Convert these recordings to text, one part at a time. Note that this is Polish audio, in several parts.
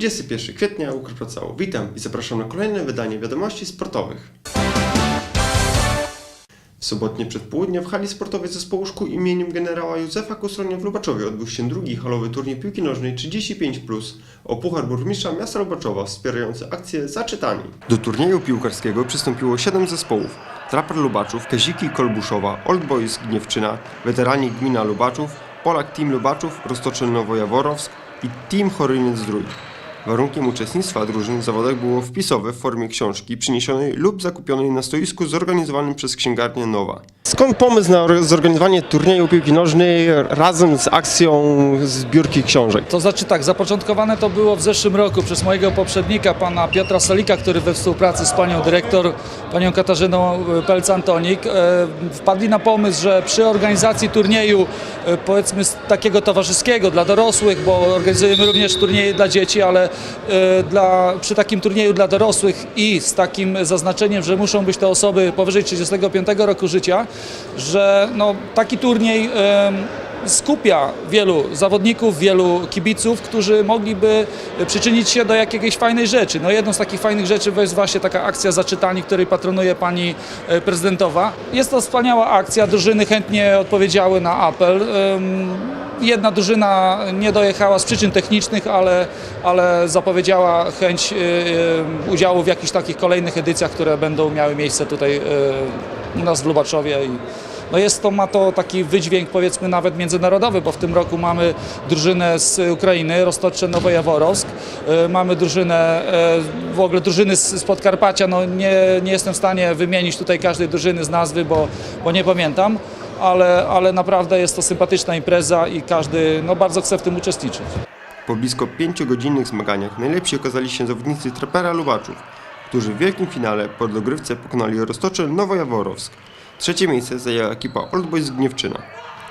21 kwietnia Łukasz Pracało. Witam i zapraszam na kolejne wydanie wiadomości sportowych. W sobotnie przedpołudnie w hali sportowej zespołu szkół imieniem generała Józefa Kusronia w Lubaczowie odbył się drugi halowy turniej piłki nożnej 35+, o Puchar Burmistrza Miasta Lubaczowa wspierający akcję Zaczytani. Do turnieju piłkarskiego przystąpiło 7 zespołów. Traper Lubaczów, Kaziki Kolbuszowa, Old Boys Gniewczyna, weterani Gmina Lubaczów, Polak Team Lubaczów, Roztoczyn Nowojaworowsk i Team Choryniec Zdrój. Warunkiem uczestnictwa drużyn w zawodach było wpisowe w formie książki przyniesionej lub zakupionej na stoisku zorganizowanym przez księgarnię Nowa. Skąd pomysł na or- zorganizowanie turnieju piłki nożnej razem z akcją zbiórki książek? To znaczy tak, zapoczątkowane to było w zeszłym roku przez mojego poprzednika, pana Piotra Solika, który we współpracy z panią dyrektor, panią Katarzyną e, Pelc-Antonik, e, wpadli na pomysł, że przy organizacji turnieju, e, powiedzmy takiego towarzyskiego dla dorosłych, bo organizujemy również turnieje dla dzieci, ale dla, przy takim turnieju dla dorosłych i z takim zaznaczeniem, że muszą być to osoby powyżej 35 roku życia, że no, taki turniej skupia wielu zawodników, wielu kibiców, którzy mogliby przyczynić się do jakiejś fajnej rzeczy. No jedną z takich fajnych rzeczy jest właśnie taka akcja zaczytani, której patronuje pani e, prezydentowa. Jest to wspaniała akcja, drużyny chętnie odpowiedziały na apel. Jedna drużyna nie dojechała z przyczyn technicznych, ale, ale zapowiedziała chęć y, y, udziału w jakichś takich kolejnych edycjach, które będą miały miejsce tutaj u nas w Lubaczowie. I, no jest to, ma to taki wydźwięk powiedzmy nawet międzynarodowy, bo w tym roku mamy drużynę z Ukrainy, Roztocze Nowojaworowsk, y, mamy drużynę, y, w ogóle drużyny z, z Podkarpacia, no nie, nie jestem w stanie wymienić tutaj każdej drużyny z nazwy, bo, bo nie pamiętam, ale, ale naprawdę jest to sympatyczna impreza i każdy no, bardzo chce w tym uczestniczyć. Po blisko pięciogodzinnych zmaganiach najlepsi okazali się zawodnicy Trapera Lubaczów, którzy w wielkim finale po dogrywce pokonali Roztocze Nowojaworowsk. Trzecie miejsce zajęła ekipa Old Boys Gniewczyna.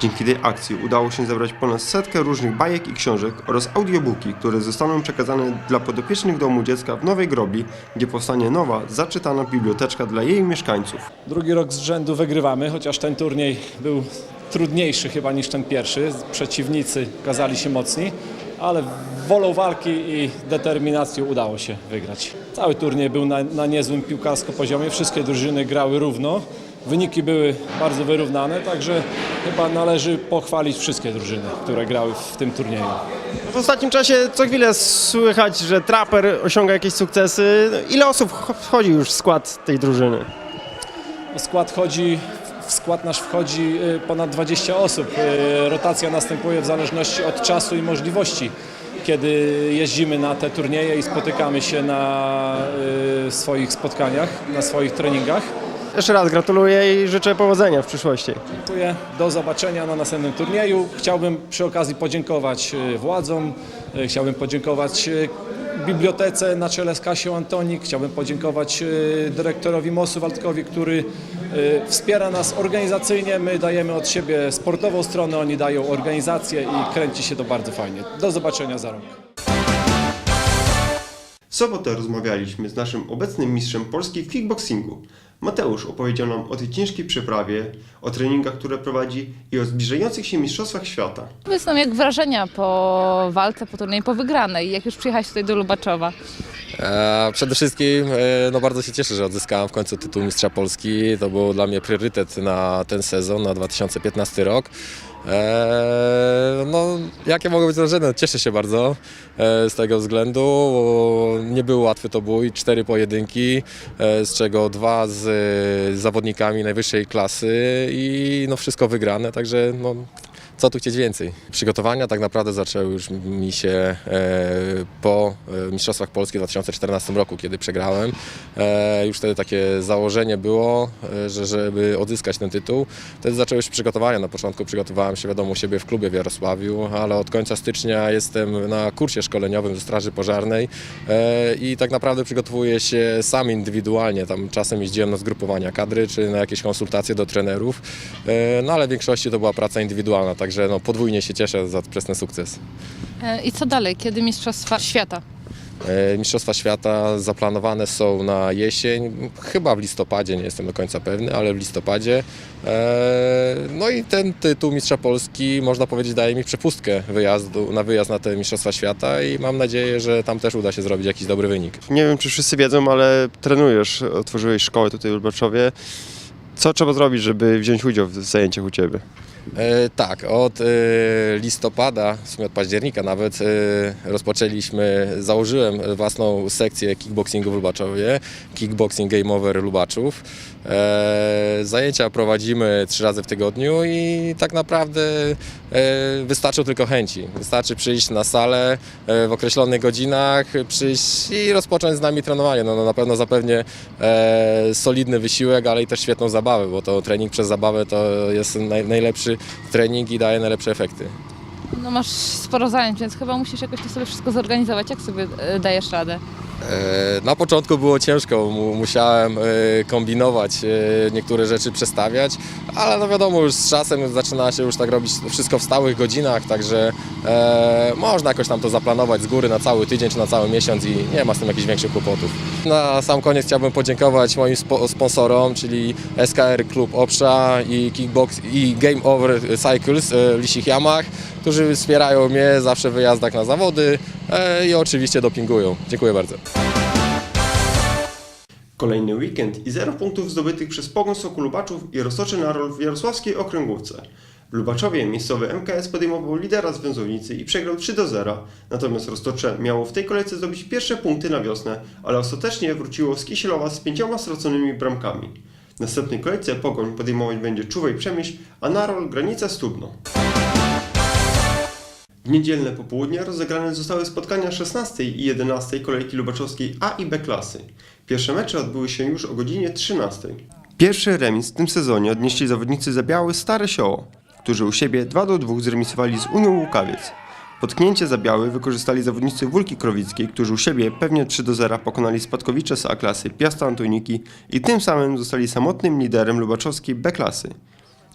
Dzięki tej akcji udało się zebrać ponad setkę różnych bajek i książek oraz audiobooki, które zostaną przekazane dla podopiecznych domu dziecka w Nowej Grobli, gdzie powstanie nowa, zaczytana biblioteczka dla jej mieszkańców. Drugi rok z rzędu wygrywamy, chociaż ten turniej był trudniejszy chyba niż ten pierwszy. Przeciwnicy okazali się mocni, ale wolą walki i determinacją udało się wygrać. Cały turniej był na, na niezłym piłkarsko poziomie, wszystkie drużyny grały równo. Wyniki były bardzo wyrównane, także chyba należy pochwalić wszystkie drużyny, które grały w tym turnieju. W ostatnim czasie co chwilę słychać, że Trapper osiąga jakieś sukcesy. Ile osób wch- wchodzi już w skład tej drużyny? W skład chodzi, w skład nasz wchodzi y, ponad 20 osób. Y, Rotacja następuje w zależności od czasu i możliwości, kiedy jeździmy na te turnieje i spotykamy się na y, swoich spotkaniach, na swoich treningach. Jeszcze raz gratuluję i życzę powodzenia w przyszłości. Dziękuję. Do zobaczenia na następnym turnieju. Chciałbym przy okazji podziękować władzom, chciałbym podziękować bibliotece na czele z Kasią Antonik, chciałbym podziękować y, dyrektorowi Mosu Waldkowi, który y, wspiera nas organizacyjnie. My dajemy od siebie sportową stronę, oni dają organizację i kręci się to bardzo fajnie. Do zobaczenia za rok. W sobotę rozmawialiśmy z naszym obecnym mistrzem Polski w kickboxingu. Mateusz opowiedział nam o tej ciężkiej przeprawie, o treningach, które prowadzi i o zbliżających się mistrzostwach świata. Powiedz nam, jak wrażenia po walce, po turnieju, po wygranej, jak już przyjechałeś tutaj do Lubaczowa? E, Przede wszystkim e, no bardzo się cieszę, że odzyskałem w końcu tytuł Mistrza Polski. To był dla mnie priorytet na ten sezon, na 2015 rok. E, No, jakie mogą być wrażenia? Cieszę się bardzo e, z tego względu. Nie był łatwy to bój, cztery pojedynki, e, z czego dwa z zawodnikami najwyższej klasy i no wszystko wygrane, także no, co tu chcieć więcej? Przygotowania tak naprawdę zaczęły już mi się e, po e, Mistrzostwach Polski w 2014 roku, kiedy przegrałem. E, już wtedy takie założenie było, że żeby odzyskać ten tytuł. Wtedy zaczęły się przygotowania. Na początku przygotowałem się wiadomo u siebie w klubie w Jarosławiu, ale od końca stycznia jestem na kursie szkoleniowym ze Straży Pożarnej i tak naprawdę przygotowuję się sam indywidualnie. Tam czasem jeździłem na zgrupowania kadry czy na jakieś konsultacje do trenerów, no ale w większości to była praca indywidualna, także no, podwójnie się cieszę za, przez ten sukces. E, I co dalej? Kiedy Mistrzostwa Świata? E, Mistrzostwa Świata zaplanowane są na jesień, chyba w listopadzie, nie jestem do końca pewny, ale w listopadzie. E, No i ten tytuł Mistrza Polski, można powiedzieć, daje mi przepustkę wyjazdu, na wyjazd na te Mistrzostwa Świata i mam nadzieję, że tam też uda się zrobić jakiś dobry wynik. Nie wiem, czy wszyscy wiedzą, ale trenujesz, otworzyłeś szkołę tutaj w Lubaczowie. Co trzeba zrobić, żeby wziąć udział w zajęciach u Ciebie? E, tak, od e, listopada, w sumie od października nawet, e, rozpoczęliśmy, założyłem własną sekcję kickboxingu w Lubaczowie, Kickboxing Game Over Lubaczów. Zajęcia prowadzimy trzy razy w tygodniu i tak naprawdę wystarczą tylko chęci. Wystarczy przyjść na salę w określonych godzinach, przyjść i rozpocząć z nami trenowanie. No, no na pewno zapewnie solidny wysiłek, ale i też świetną zabawę, bo to trening przez zabawę to jest naj, najlepszy trening i daje najlepsze efekty. No masz sporo zajęć, więc chyba musisz jakoś to sobie wszystko zorganizować. Jak sobie e, dajesz radę? E, Na początku było ciężko, mu- musiałem e, kombinować, e, niektóre rzeczy przestawiać, ale no wiadomo, już z czasem zaczyna się już tak robić wszystko w stałych godzinach, także e, można jakoś tam to zaplanować z góry na cały tydzień czy na cały miesiąc i nie ma z tym jakichś większych kłopotów. Na sam koniec chciałbym podziękować moim spo, sponsorom, czyli SKR Klub Obsza i Kickbox i Game Over Cycles e, w Lisich Jamach, którzy wspierają mnie zawsze w wyjazdach na zawody e, i oczywiście dopingują. Dziękuję bardzo. Kolejny weekend i zero punktów zdobytych przez Pogoń Soku Lubaczów i Roztoczy Narol w Jarosławskiej Okręgówce. W Lubaczowie miejscowy MKS podejmował lidera związownicy i przegrał 3 do 0, natomiast Roztocze miało w tej kolejce zdobyć pierwsze punkty na wiosnę, ale ostatecznie wróciło z Kisielowa z pięcioma straconymi bramkami. W następnej kolejce Pogoń podejmować będzie Czuwej Przemyśl, a Narol Granica Studno. W niedzielne popołudnie rozegrane zostały spotkania 16 i 11 kolejki lubaczowskiej A i B klasy. Pierwsze mecze odbyły się już o godzinie 13. Pierwszy remis w tym sezonie odnieśli zawodnicy Zabiały Stare Sioło, którzy u siebie 2 do 2 zremisowali z Unią Łukawiec. Potknięcie Zabiały wykorzystali zawodnicy Wólki Krowickiej, którzy u siebie pewnie 3 do 0 pokonali spadkowicze z A klasy Piasta Antoniki i tym samym zostali samotnym liderem lubaczowskiej B klasy.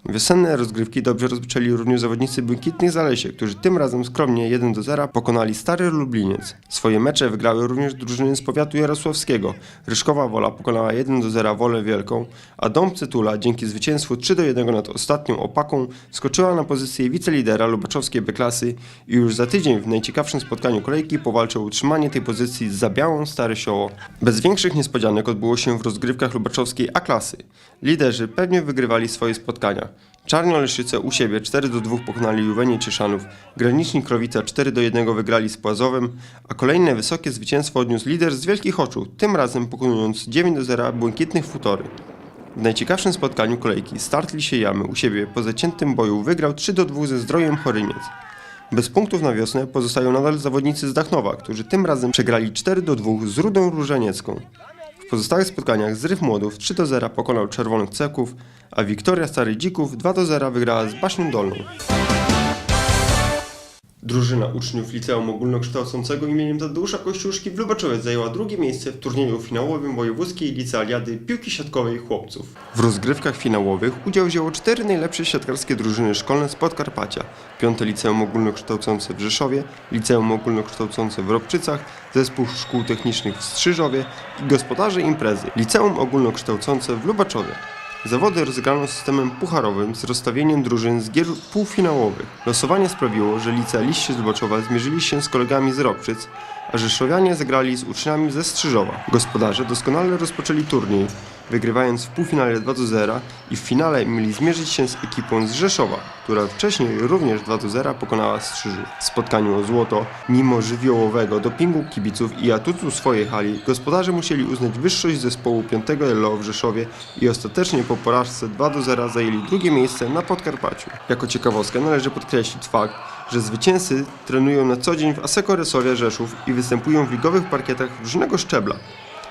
Wiosenne rozgrywki dobrze rozpoczęli również zawodnicy Błękitnych Zalesie, którzy tym razem skromnie 1 do 0 pokonali Stary Lubliniec. Swoje mecze wygrały również drużyny z powiatu jarosławskiego. Ryszkowa Wola pokonała 1 do 0 Wolę Wielką, a Dom Cytula dzięki zwycięstwu 3 do 1 nad ostatnią Opaką skoczyła na pozycję wicelidera lubaczowskiej B-klasy i już za tydzień w najciekawszym spotkaniu kolejki powalczy o utrzymanie tej pozycji z Zabiałą Stare Sioło. Bez większych niespodzianek odbyło się w rozgrywkach lubaczowskiej A-klasy. Liderzy pewnie wygrywali swoje spotkania. Czarnoleszyce u siebie 4 do 2 pokonali Juwenię Cieszanów, Graniczni Krowica 4 do 1 wygrali z Płazowem, a kolejne wysokie zwycięstwo odniósł lider z Wielkich Oczu, tym razem pokonując 9 do 0 Błękitnych Futory. W najciekawszym spotkaniu kolejki Start Lisie Jamy u siebie po zaciętym boju wygrał 3 do 2 ze Zdrojem Choryniec. Bez punktów na wiosnę pozostają nadal zawodnicy z Dachnowa, którzy tym razem przegrali 4 do 2 z Rudą Różaniecką. W pozostałych spotkaniach Zryw Młodów 3 do 0 pokonał Czerwonych Ceków, a Wiktoria Stary Dzików 2 do 0 wygrała z Baśnią Dolną. Drużyna uczniów Liceum Ogólnokształcącego imieniem Tadeusza Kościuszki w Lubaczowie zajęła drugie miejsce w turnieju finałowym wojewódzkiej licealiady piłki siatkowej chłopców. W rozgrywkach finałowych udział wzięło cztery najlepsze siatkarskie drużyny szkolne z Podkarpacia. Piąte Liceum Ogólnokształcące w Rzeszowie, Liceum Ogólnokształcące w Robczycach, Zespół Szkół Technicznych w Strzyżowie i gospodarze imprezy Liceum Ogólnokształcące w Lubaczowie. Zawody rozegrano systemem pucharowym z rozstawieniem drużyn z gier półfinałowych. Losowanie sprawiło, że licealiści z Lubaczowa zmierzyli się z kolegami z Robczyc, a Rzeszowianie zagrali z uczniami ze Strzyżowa. Gospodarze doskonale rozpoczęli turniej, wygrywając w półfinale 2 do 0 i w finale mieli zmierzyć się z ekipą z Rzeszowa, która wcześniej również 2 do 0 pokonała Strzyżów. W spotkaniu o złoto, mimo żywiołowego dopingu kibiców i atutu swojej hali, gospodarze musieli uznać wyższość zespołu 5 LO w Rzeszowie i ostatecznie po porażce 2 do 0 zajęli drugie miejsce na Podkarpaciu. Jako ciekawostkę należy podkreślić fakt, że zwycięzcy trenują na co dzień w Aseko Resowie Rzeszów i występują w ligowych parkietach różnego szczebla.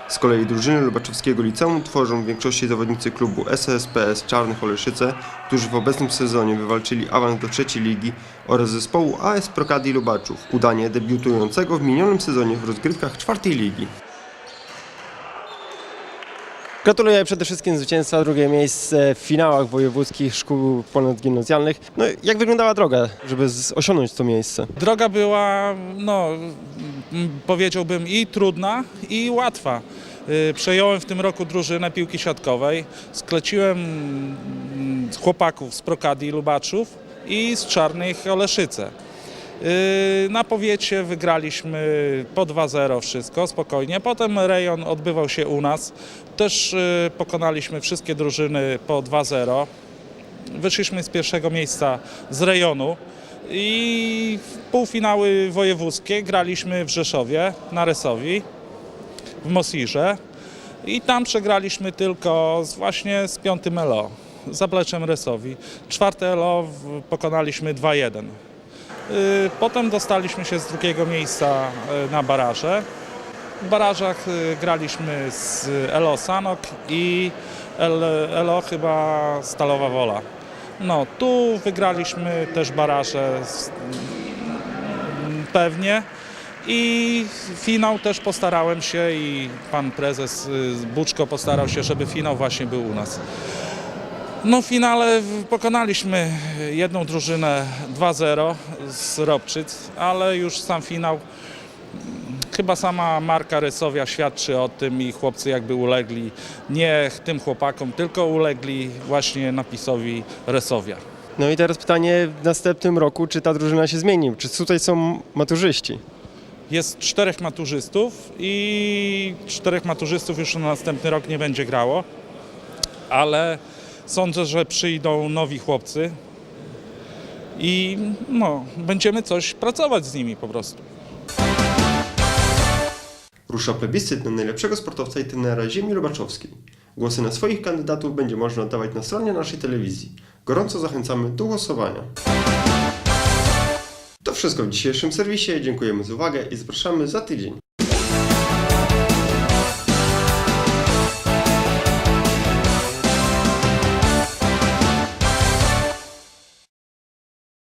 Z kolei drużyny Lubaczowskiego Liceum tworzą w większości zawodnicy klubu SSPS Czarnych Oleszyce, którzy w obecnym sezonie wywalczyli awans do trzeciej ligi oraz zespołu AS Prokadi Lubaczów, udanie debiutującego w minionym sezonie w rozgrywkach czwartej ligi. Gratuluję przede wszystkim zwycięstwa, drugie miejsce w finałach wojewódzkich szkół ponadgimnazjalnych. No jak wyglądała droga, żeby osiągnąć to miejsce? Droga była, no, powiedziałbym i trudna, i łatwa. Y, Przejąłem w tym roku drużynę piłki siatkowej. Skleciłem mm, chłopaków z Prokadii Lubaczów i z Czarnych Oleszyce. Y, Na powiecie wygraliśmy po 2-0 wszystko, spokojnie. Potem rejon odbywał się u nas. Też y, pokonaliśmy wszystkie drużyny po 2-0. Wyszliśmy z pierwszego miejsca z rejonu i w półfinały wojewódzkie graliśmy w Rzeszowie na Resowi, w Mosirze i tam przegraliśmy tylko z, właśnie z piątym ELO, zapleczem Resowi. Czwarte ELO pokonaliśmy 2-1. Y, Potem dostaliśmy się z drugiego miejsca y, na baraże. W barażach y, graliśmy z Elo Sanok i El- Elo chyba Stalowa Wola. No, tu wygraliśmy też baraże mm, pewnie i finał też postarałem się i pan prezes Buczko postarał się, żeby finał właśnie był u nas. No w finale pokonaliśmy jedną drużynę 2-0 z Robczyc, ale już sam finał Chyba sama marka Rysowia świadczy o tym i chłopcy jakby ulegli nie tym chłopakom, tylko ulegli właśnie napisowi Rysowia. No i teraz pytanie w następnym roku, czy ta drużyna się zmieni? Czy tutaj są maturzyści? Jest czterech maturzystów i czterech maturzystów już na następny rok nie będzie grało, ale sądzę, że przyjdą nowi chłopcy i no, będziemy coś pracować z nimi po prostu. Rusza plebiscyt na najlepszego sportowca i trenera ziemi lubaczowskiej. Głosy na swoich kandydatów będzie można oddawać na stronie naszej telewizji. Gorąco zachęcamy do głosowania. To wszystko w dzisiejszym serwisie. Dziękujemy za uwagę i zapraszamy za tydzień.